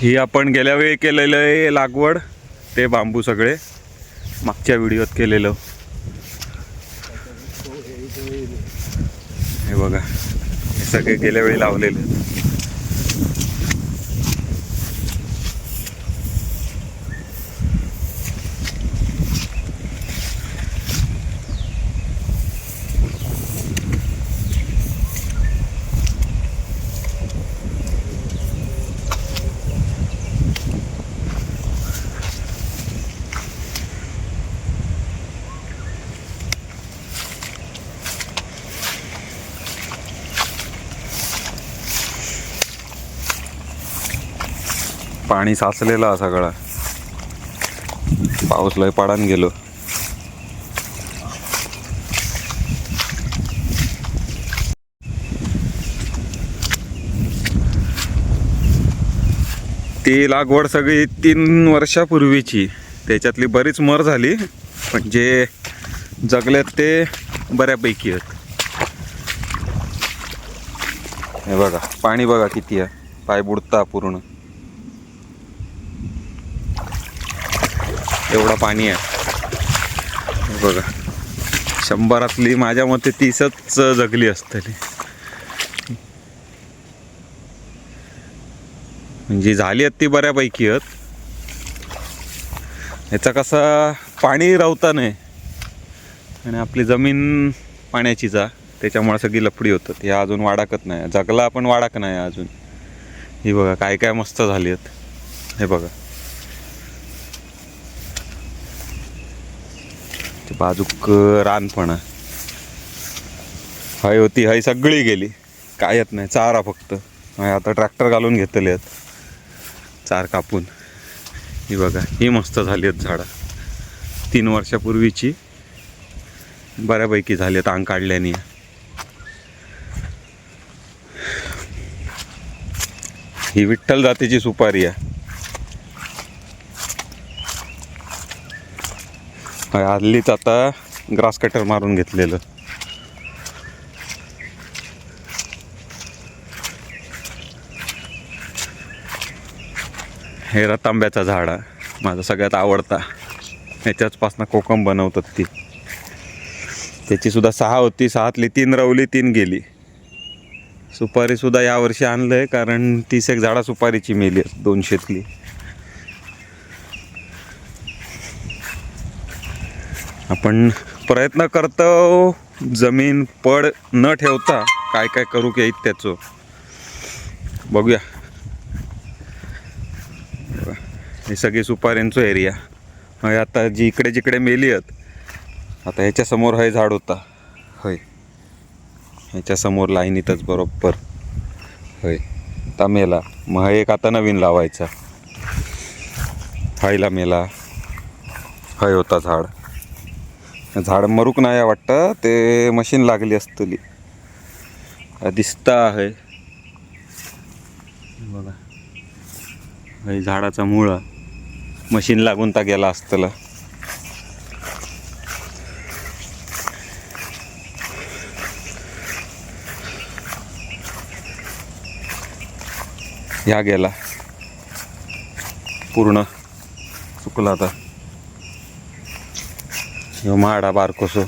ही आपण गेल्या वेळी केलेलं आहे लागवड ते बांबू सगळे मागच्या व्हिडिओत केलेलं. हे बघा हे सगळे गेल्या वेळी लावलेले. पाणी साचलेलं सगळा. पाऊस लय पडान गेलो. ती लागवड सगळी तीन वर्षापूर्वीची. त्याच्यातली बरीच मर झाली पण जे जगल्यात ते बऱ्यापैकी आहेत. हे बघा पाणी बघा किती आहे. पाय बुडता पूर्ण. एवढा पाणी आहे. हे बघा. शंभरातली माझ्या मते तीसच जगली असतली. म्हणजे झाली आहेत ती बऱ्यापैकी आहेत. याचा कसा पाणी रावता नाही. आणि आपली जमीन पाण्याचीच जा त्याच्यामुळे सगळी लफडी होतात. हे अजून वाडाकत नाही. जगला पण वाडाक नाही अजून. ही बघा काय काय मस्त झाली आहेत. हे बघा. बाजूक रान पण. आहे हाय होती हाय सगळी गेली. काय येत नाही चारा फक्त. आता ट्रॅक्टर घालून घेतले आहेत. चार कापून. ही बघा ही मस्त झाली आहेत झाडं. तीन वर्षापूर्वीची बऱ्यापैकी झाली आहेत अंग काढल्याने. ही विठ्ठल जातीची सुपारी आहे. हल्लीच आता ग्रास कटर मारून घेतलेलं. हे रतांब्याचा झाड आहे माझा सगळ्यात आवडता. याच्याचपासनं कोकम बनवतात ती. त्याचीसुद्धा सहा होती सहातली तीन रवली तीन गेली. सुपारीसुद्धा यावर्षी आणलं आहे कारण तीस एक झाडा सुपारीची मेली आहेत दोनशेतली आपण प्रयत्न करतो जमीन पड न ठेवता काय काय करू की त्याचं बघूया. हे सगळी सुपाऱ्यांचं एरिया हय आता जी इकडे जिकडे मेली आहेत आता ह्याच्यासमोर हय झाड होता. हय. ह्याच्यासमोर लाईनीतच बरोबर. हय. आता मेला. मग हा एक आता नवीन लावायचा. हायला मेला. हय होता झाड. झाड मरूक नाही वाटतं ते मशीन लागली असतली. दिसता आहे. बघा. हे झाडाचा मुळा. मशीन लागून ता गेला असतला. ह्या गेला. पूर्ण. चुकला आता. ह्यो माडा बारकोसो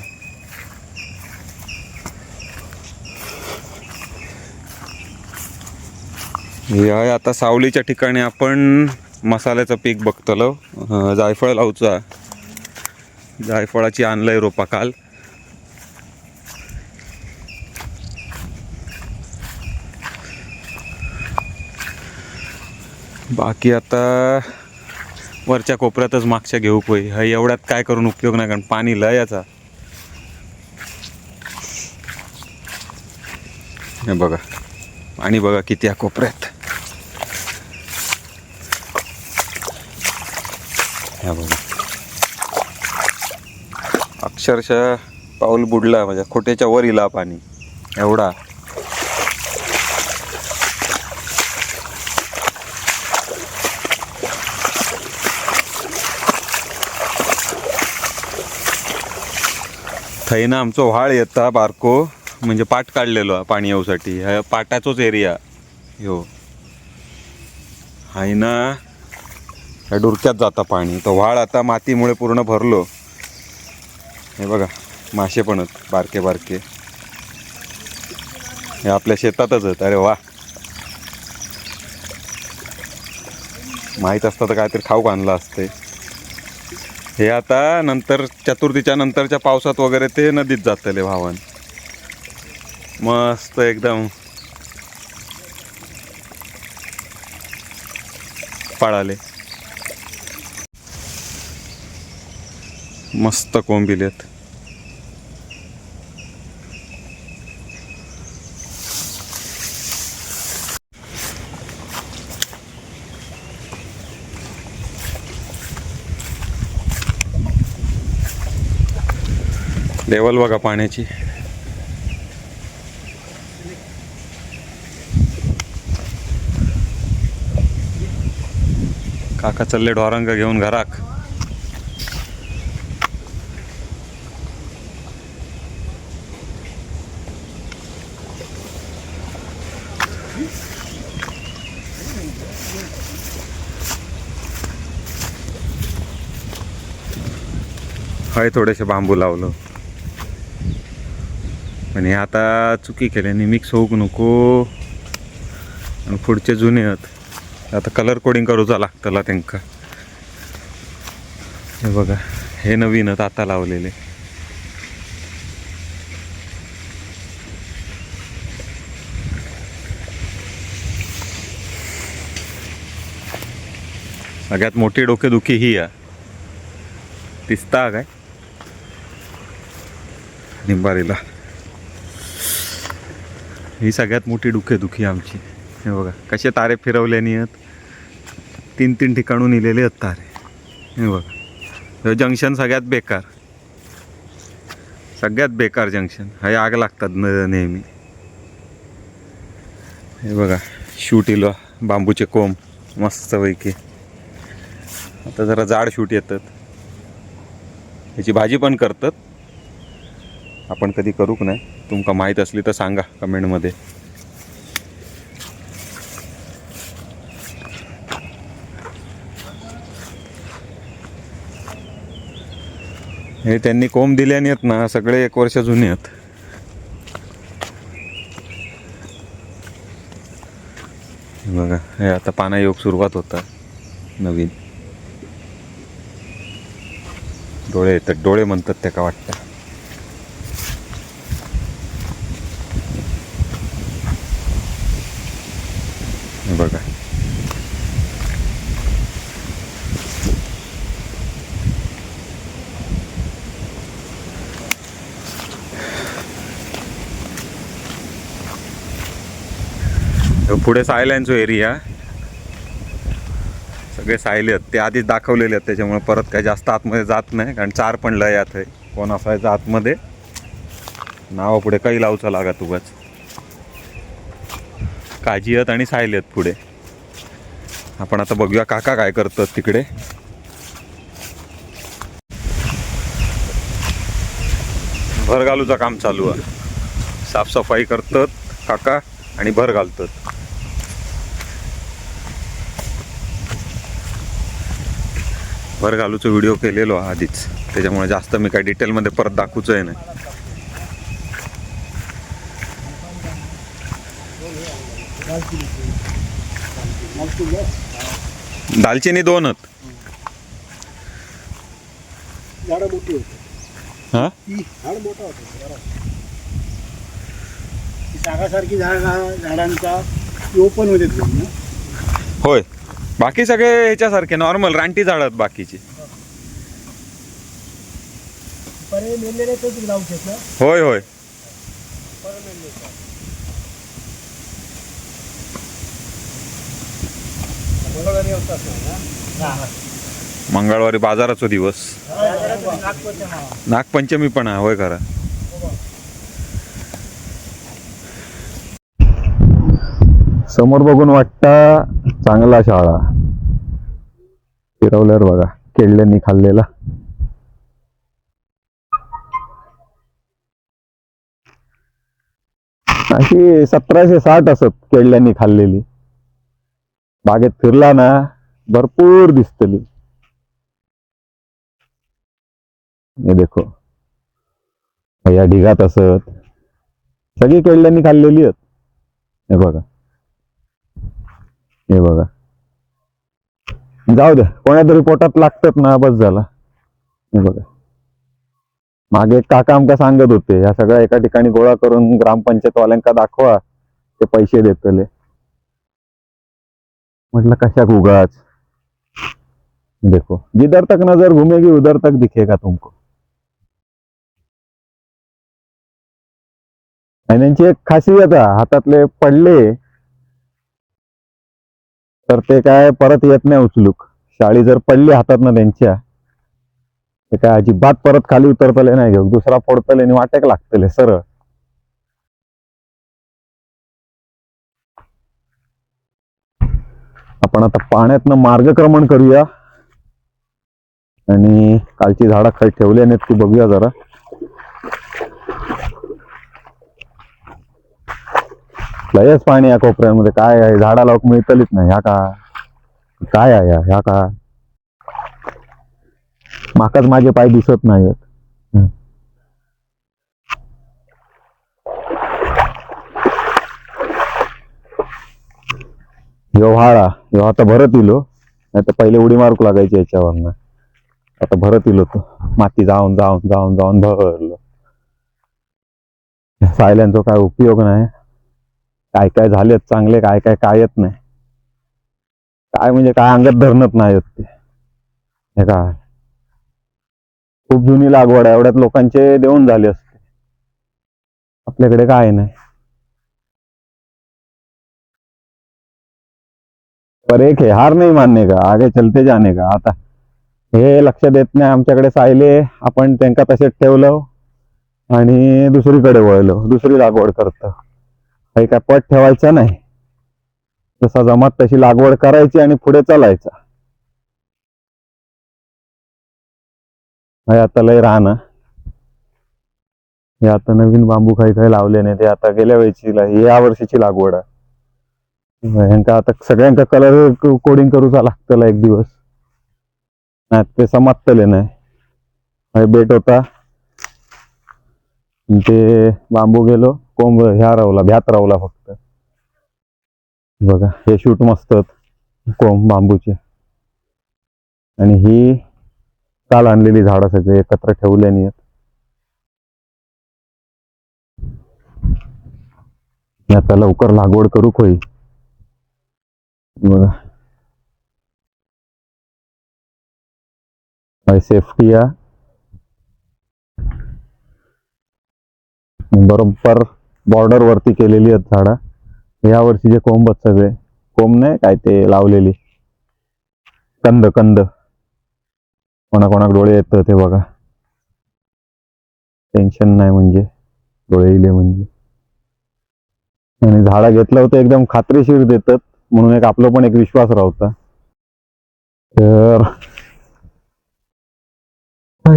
हे आता सावलीच्या ठिकाणी आपण मसाल्याचं पीक बघतलो. जायफळ लावचा. जायफळाची आणलंय रोपा काल. बाकी आता वरच्या कोपऱ्यातच मागच्या घेऊ होई हा एवढ्यात काय करून उपयोग नाही कारण पाणी लय याचा. हे बघा. पाणी बघा किती या कोपऱ्यात. ह्या बघा. अक्षरशः पाऊल बुडला म्हणजे खोट्याच्या वर इला पाणी. एवढा. थैनं ना आमचो व्हाळ येता बारको म्हणजे पाट काढलेलो पाणी येऊसाठी. ह्या पाटाचोच एरिया ह्यो आहे ना. ह्या डुरक्यात जाता पाणी. तो व्हाळ आता मातीमुळे पूर्ण भरलो. हे बघा मासे पण आहेत बारके बारके. हे आपल्या शेतातच आहेत. अरे वा. माहीत असतं तर काहीतरी खाऊ आणलं असते. हे आता नंतर चतुर्थीच्या नंतरच्या पावसात वगैरे ते नदीत जातले भावन मस्त एकदम. पळाले. मस्त कोंबिलेत लेवल बघा पाण्याची. काका चालले ढोरांग घेऊन घराक. हाय थोडेसे बांबू लावलं. आणि आता चुकी केल्याने मिक्स होऊक नको. आणि पुढचे जुने आहेत. आता कलर कोडिंग करूचा लागतला त्यांका. हे बघा हे नवीन आहेत आता लावलेले. सगळ्यात मोठी डोकेदुखी ही आहे दिसता काय? निंबारीला. ही सगळ्यात मोठी डुखेदुखी आमची. हे बघा कसे तारे फिरवल्याने आहेत तीन तीन ठिकाणून इलेले आहेत तारे. हे बघा. हे जंक्शन सगळ्यात बेकार. सगळ्यात बेकार जंक्शन. हे आग लागतात न नेहमी. हे बघा शूट इलो बांबूचे कोंब मस्तपैकी. आता जरा जाड शूट येतात. ह्याची भाजी पण करतात. आपण कधी करूक नाही तुमका माहीत असली तर सांगा कमेंटमध्ये. हे त्यांनी कोंब दिल्याने आहेत ना सगळे एक वर्ष जुने आहेत. बघा हे आता पाना योग सुरुवात होता नवीन. डोळे येतात डोळे म्हणतात त्या का वाटतं हे बघा ह्यो पुढे सायलॅन्सो एरिया सगळे सायले आहेत. ते आधीच दाखवलेले आहेत त्याच्यामुळे परत काही जास्त आतमध्ये जात नाही कारण चार पण लयात आहे कोण असायचं आतमध्ये? नाव पुढे काही लावचं लागत उगाच काजी आहेत आणि सायले आहेत पुढे. आपण आता बघूया काका काय करतात तिकडे. भर घालूचं काम चालू आहे. साफसफाई करतात काका आणि भर घालतात. भर घालूचा व्हिडिओ केलेलो आधीच. त्याच्यामुळे जास्त मी काय डिटेलमध्ये परत दाखवूच आहे नाही. दालचिनी दोन आहेत झाडं मोठी होती. हां? झाड सागासारखी झाडांचा ओपन होते ना? होय. बाकी सगळे ह्याच्यासारखे नॉर्मल रानटी झाड आहेत बाकीची होय होय. मंगळवारी होता ना? मंगळवारी बाजाराचा दिवस. नागपंचमी पण आहे होय खरं. समोर बघून वाटता चांगला शाळा. फिरवल्यावर बघा केळल्यांनी खाल्लेला. अशी सतराशे साठ असत केळल्यांनी खाल्लेली. बागेत फिरला ना भरपूर दिसतली. हे देखो. या ढिगात असत. सगळी केळल्यांनी खाल्लेली आहेत. हे बघा. हे बघा. जाऊ द्या. कोणा तरी पोटात लागतात ना बस झाला. हे बघा. मागे एक काका आमका सांगत होते या सगळ्या एका ठिकाणी गोळा करून ग्रामपंचायत वाल्यांका दाखवा ते पैसे देतले. म्हटलं कशाक उगाच? देखो. जिधर तक नजर घुमेगी उधर तक दिखेगा तुमको. आणि त्यांची एक खासियत आहे हातातले पडले तर ते काय परत येत नाही उचलूक. शाळी जर पडली हातात ना त्यांच्या ते काय अजिबात परत खाली उतरतले नाही घेऊ दुसरा फोडतले आणि वाटेक लागतले सरळ. आपण आता पाण्यातनं मार्गक्रमण करूया. आणि कालची झाडं खाली ठेवली आहेत ती बघूया जरा. लयच पाणी या कोपऱ्यामध्ये. काय आहे? झाडा लावक मिळतलीच नाही. ह्या का? काय आहे? ह्या? का? माकाच माझे पाय दिसत नाहीत हं. ह्यो आता भरत इलो हो. नाही तर पहिले उडी मारूक लागायची याच्यावरनं. आता भरत इलो हो तो. माती जाऊन जाऊन जाऊन जाऊन भरलो. सायल्यांचा काय उपयोग नाही. काय काय झालेत चांगले काय काय काय येत नाही. काय म्हणजे काय अंगात धरणत नाही येत ते. हे काय? खूप जुनी लागवड आहे एवढ्यात लोकांचे देऊन झाले असते. आपल्याकडे काय नाही. पर एक है हार नाही मानणे का? आगे चलते जाणे का? आता हे लक्ष देत नाही आमच्याकडे सायले आपण त्यांका तसेच ठेवलं आणि दुसरीकडे वळलो. दुसरी लागवड करतं. काही काय पट ठेवायचा नाही. जसा जमात तशी लागवड करायची आणि पुढे चालायचा. हे आता लय राहणं हे आता नवीन बांबू काही काही लावले नाही. ते आता गेल्या वेळची ला- या वर्षीची लागवड आहे. ह्यांका आता सगळ्यांका कलर कोडिंग करूचा लागतला एक दिवस. नाही ते समाप्तले नाही. हे बेट होता. ते बांबू गेलो. कोंब ह्या रावला भ्यात रावला फक्त. बघा हे शूट मस्त कोंब बांबूचे. आणि ही काल आणलेली झाडं सगळे एकत्र ठेवल्यानी आहेत. आता लवकर लागवड करू खोई. बघा. सेफ्टी या. बरोबर बॉर्डर वरती केलेली आहेत झाडं. यावर्षी जे कोंब आहेत सगळे कोंब नाही काय ते लावलेली. कंद कंद. कोणाकोणाक डोळे येतं ते बघा. टेन्शन नाही म्हणजे डोळे इले म्हणजे. आणि झाडं घेतलं होतं एकदम खात्रीशीर देतात म्हणून एक आपलं पण एक विश्वास राहता. तर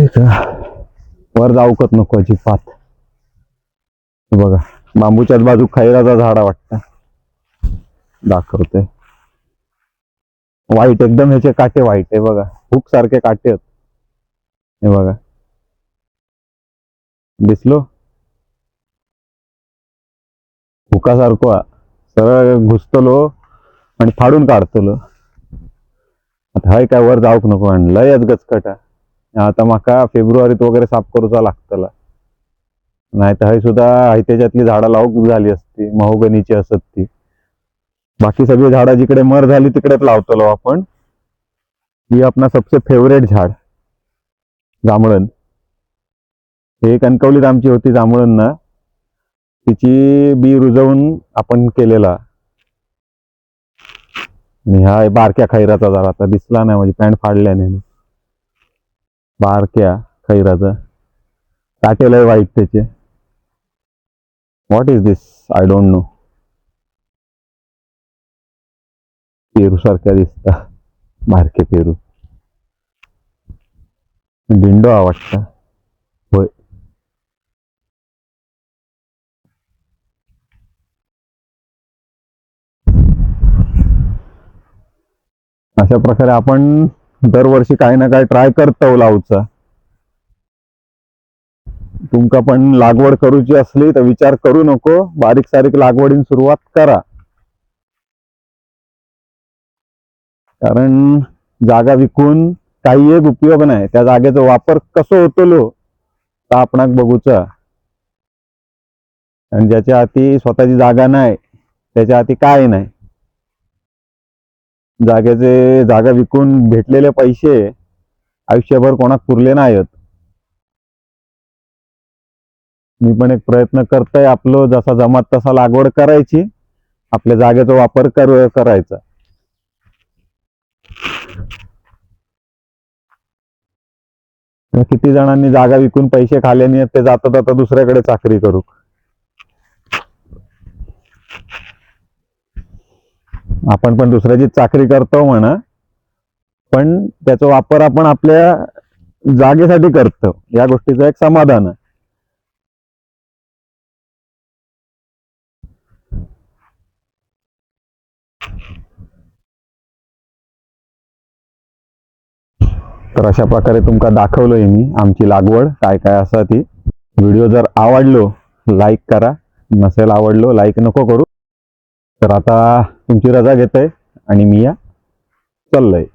का? वर जाऊकत नको अजिबात? बघा बांबूच्याच बाजू खैराचा झाडा वाटतं. दाखवते. वाईट एकदम ह्याचे काटे वाईट आहे बघा. हुक सारखे काटे आहेत. हे बघा. दिसलो? हुकासारखो सरळ घुसतलो आणि फाडून काढतलो. आता हाय काय वर जाऊक नको आणि लयच गचकट आता माका फेब्रुवारीत वगैरे साफ करूचा लागतला. नाही तर हय सुद्धा आहे त्याच्यातली झाडं लावूक झाली असती महोगनीची असत ती. बाकी सगळी झाडं जिकडे मर झाली तिकडेच लावतलो आपण. ही आपला सबसे फेवरेट झाड जांभळण. हे कणकवलीत आमची होती जांभळण ना. तिची बी रुजवून आपण केलेला. आणि हा बारक्या खैराचा जरा आता दिसला नाही म्हणजे पॅन्ट फाडल्याने बारक्या खैराचा. काटेलय वाईट त्याचे. What is this I don't know पेरू सारख्या दिसता. बारके पेरू. डिंडो हा होय. अशा प्रकारे आपण दरवर्षी काही ना काही ट्राय करतो लावचा. तुमका पण लागवड करूची असली तर विचार करू नको. बारीक सारीक लागवडीन सुरुवात करा. कारण जागा विकून काही एक उपयोग नाही. त्या जागेचा वापर कसो होतलो तर आपणाक बघूचा. आणि ज्याच्या हाती स्वतःची जागा नाही त्याच्या हाती काय नाही. जागेचे जागा विकून भेटलेले पैसे आयुष्यभर कोणाक पुरले नाहीत. मी पण एक प्रयत्न करतोय आपलं जसा जमात तसा लागवड करायची. आपल्या जागेचा वापर कर करायचा. किती जणांनी जागा विकून पैसे खाल्यानी ते जाता जाता दुसऱ्याकडे चाकरी करू. आपण पण दुसऱ्याची चाकरी करतो म्हणा. पण त्याचा वापर आपण आपल्या जागेसाठी करतो. या गोष्टीचं एक समाधान आहे. तर अशा प्रकारे तुमका दाखवलोय मी आमची लागवड काय काय असा ती. व्हिडिओ जर आवडलो लाईक करा. नसेल आवडलो लाईक नको करू. तर आता तुमची रजा घेतोय आणि मी या. चाललंय.